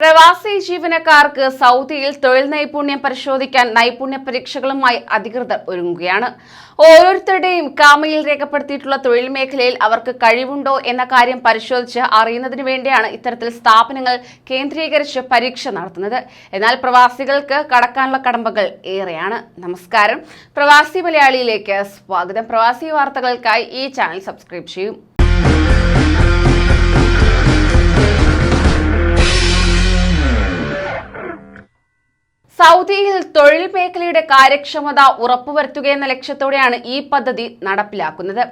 പ്രവാസി ജീവനക്കാർക്ക് സൗദിയിൽ തൊഴിൽ നൈപുണ്യം പരിശോധിക്കാൻ നൈപുണ്യ പരീക്ഷകളുമായി അധികൃതർ ഒരുങ്ങുകയാണ്. ഓരോരുത്തരുടെയും കാമയിൽ രേഖപ്പെടുത്തിയിട്ടുള്ള തൊഴിൽ മേഖലയിൽ അവർക്ക് കഴിവുണ്ടോ എന്ന കാര്യം പരിശോധിച്ച് അറിയുന്നതിന് വേണ്ടിയാണ് ഇത്തരത്തിൽ സ്ഥാപനങ്ങൾ കേന്ദ്രീകരിച്ച് പരീക്ഷ നടത്തുന്നത്. എന്നാൽ പ്രവാസികൾക്ക് കടക്കാനുള്ള കടമ്പകൾ ഏറെയാണ്. നമസ്കാരം. പ്രവാസി മലയാളിയിലേക്ക് സ്വാഗതം. പ്രവാസി വാർത്തകൾക്കായി ഈ ചാനൽ സബ്സ്ക്രൈബ് ചെയ്യും. സൗദിയിൽ തൊഴിൽ മേഖലയുടെ കാര്യക്ഷമത ഉറപ്പുവരുത്തുകയെന്ന ലക്ഷ്യത്തോടെയാണ് ഈ പദ്ധതി നടപ്പിലാക്കുന്നത്.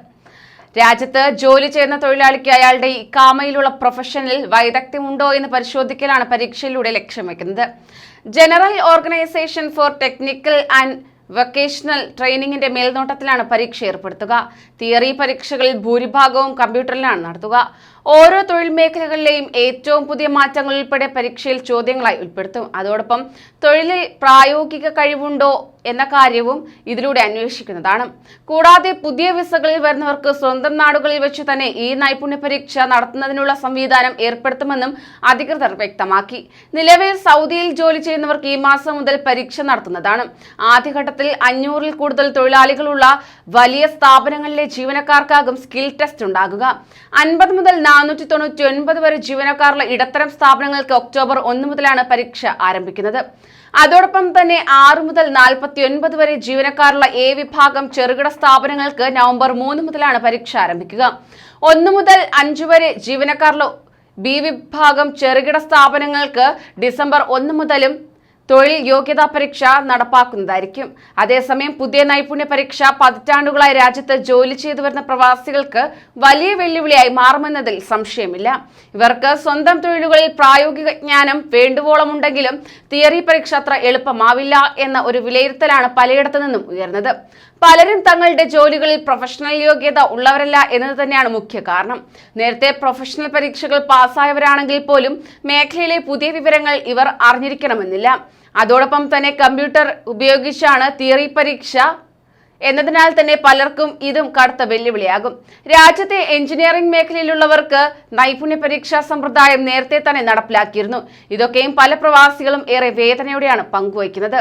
രാജ്യത്ത് ജോലി ചെയ്യുന്ന തൊഴിലാളിക്ക് അയാളുടെ ഇക്കാമയിലുള്ള പ്രൊഫഷനിൽ വൈദഗ്ധ്യമുണ്ടോ എന്ന് പരിശോധിക്കലാണ് പരീക്ഷയിലൂടെ ലക്ഷ്യം വെക്കുന്നത്. General organisation for technical and vocational ട്രെയിനിങ്ങിന്റെ മേൽനോട്ടത്തിലാണ് പരീക്ഷ ഏർപ്പെടുത്തുക. തിയറി പരീക്ഷകളിൽ ഭൂരിഭാഗവും കമ്പ്യൂട്ടറിലാണ് നടത്തുക. ഓരോ തൊഴിൽ മേഖലകളിലെയും ഏറ്റവും പുതിയ മാറ്റങ്ങൾ ഉൾപ്പെടെ പരീക്ഷയിൽ ചോദ്യങ്ങളായി ഉൾപ്പെടുത്തും. അതോടൊപ്പം തൊഴിലിൽ പ്രായോഗിക കഴിവുണ്ടോ എന്ന കാര്യവും ഇതിലൂടെ അന്വേഷിക്കുന്നതാണ്. കൂടാതെ പുതിയ വിസകളിൽ വരുന്നവർക്ക് സ്വന്തം നാടുകളിൽ വെച്ച് തന്നെ ഈ നൈപുണ്യ പരീക്ഷ നടത്തുന്നതിനുള്ള സംവിധാനം ഏർപ്പെടുത്തുമെന്നും അധികൃതർ വ്യക്തമാക്കി. നിലവിൽ സൗദിയിൽ ജോലി ചെയ്യുന്നവർക്ക് ഈ മാസം മുതൽ പരീക്ഷ നടത്തുന്നതാണ്. ആദ്യഘട്ടത്തിൽ അഞ്ഞൂറിൽ കൂടുതൽ തൊഴിലാളികളുള്ള വലിയ സ്ഥാപനങ്ങളിലെ ജീവനക്കാർക്കാകും സ്കിൽ ടെസ്റ്റ് ഉണ്ടാകുക. അൻപത് മുതൽ നാനൂറ്റി തൊണ്ണൂറ്റി ഒൻപത് വരെ ജീവനക്കാരുള്ള ഇടത്തരം സ്ഥാപനങ്ങൾക്ക് ഒക്ടോബർ ഒന്ന് മുതലാണ് പരീക്ഷ ആരംഭിക്കുന്നത്. അതോടൊപ്പം തന്നെ ആറ് മുതൽ നാൽപ്പത്തി ഒൻപത് വരെ ജീവനക്കാരുള്ള എ വിഭാഗം ചെറുകിട സ്ഥാപനങ്ങൾക്ക് നവംബർ മൂന്ന് മുതലാണ് പരീക്ഷ ആരംഭിക്കുക. ഒന്ന് മുതൽ അഞ്ച് വരെ ജീവനക്കാരുള്ള ബി വിഭാഗം ചെറുകിട സ്ഥാപനങ്ങൾക്ക് ഡിസംബർ ഒന്ന് മുതലും തൊഴിൽ യോഗ്യതാ പരീക്ഷ നടപ്പാക്കുന്നതായിരിക്കും. അതേസമയം പുതിയ നൈപുണ്യ പരീക്ഷ പതിറ്റാണ്ടുകളായി രാജ്യത്ത് ജോലി ചെയ്തു വരുന്ന പ്രവാസികൾക്ക് വലിയ വെല്ലുവിളിയായി മാറുമെന്നതിൽ സംശയമില്ല. ഇവർക്ക് സ്വന്തം തൊഴിലുകളിൽ പ്രായോഗിക ജ്ഞാനം വേണ്ടുവോളം ഉണ്ടെങ്കിലും തിയറി പരീക്ഷ അത്ര എളുപ്പമാവില്ല എന്ന ഒരു വിലയിരുത്തലാണ് പലയിടത്തു നിന്നും ഉയർന്നത്. പലരും തങ്ങളുടെ ജോലികളിൽ പ്രൊഫഷണൽ യോഗ്യത ഉള്ളവരല്ല എന്നത് തന്നെയാണ് മുഖ്യ കാരണം. നേരത്തെ പ്രൊഫഷണൽ പരീക്ഷകൾ പാസ്സായവരാണെങ്കിൽ പോലും മേഖലയിലെ പുതിയ വിവരങ്ങൾ ഇവർ അറിഞ്ഞിരിക്കണമെന്നില്ല. അതോടൊപ്പം തന്നെ കമ്പ്യൂട്ടർ ഉപയോഗിച്ചാണ് തിയറി പരീക്ഷ എന്നതിനാൽ തന്നെ പലർക്കും ഇതും കടുത്ത വെല്ലുവിളിയാകും. രാജ്യത്തെ എഞ്ചിനീയറിംഗ് മേഖലയിലുള്ളവർക്ക് നൈപുണ്യ പരീക്ഷാ സമ്പ്രദായം നേരത്തെ തന്നെ നടപ്പിലാക്കിയിരുന്നു. ഇതൊക്കെയും പല പ്രവാസികളും ഏറെ വേദനയോടെയാണ് പങ്കുവയ്ക്കുന്നത്.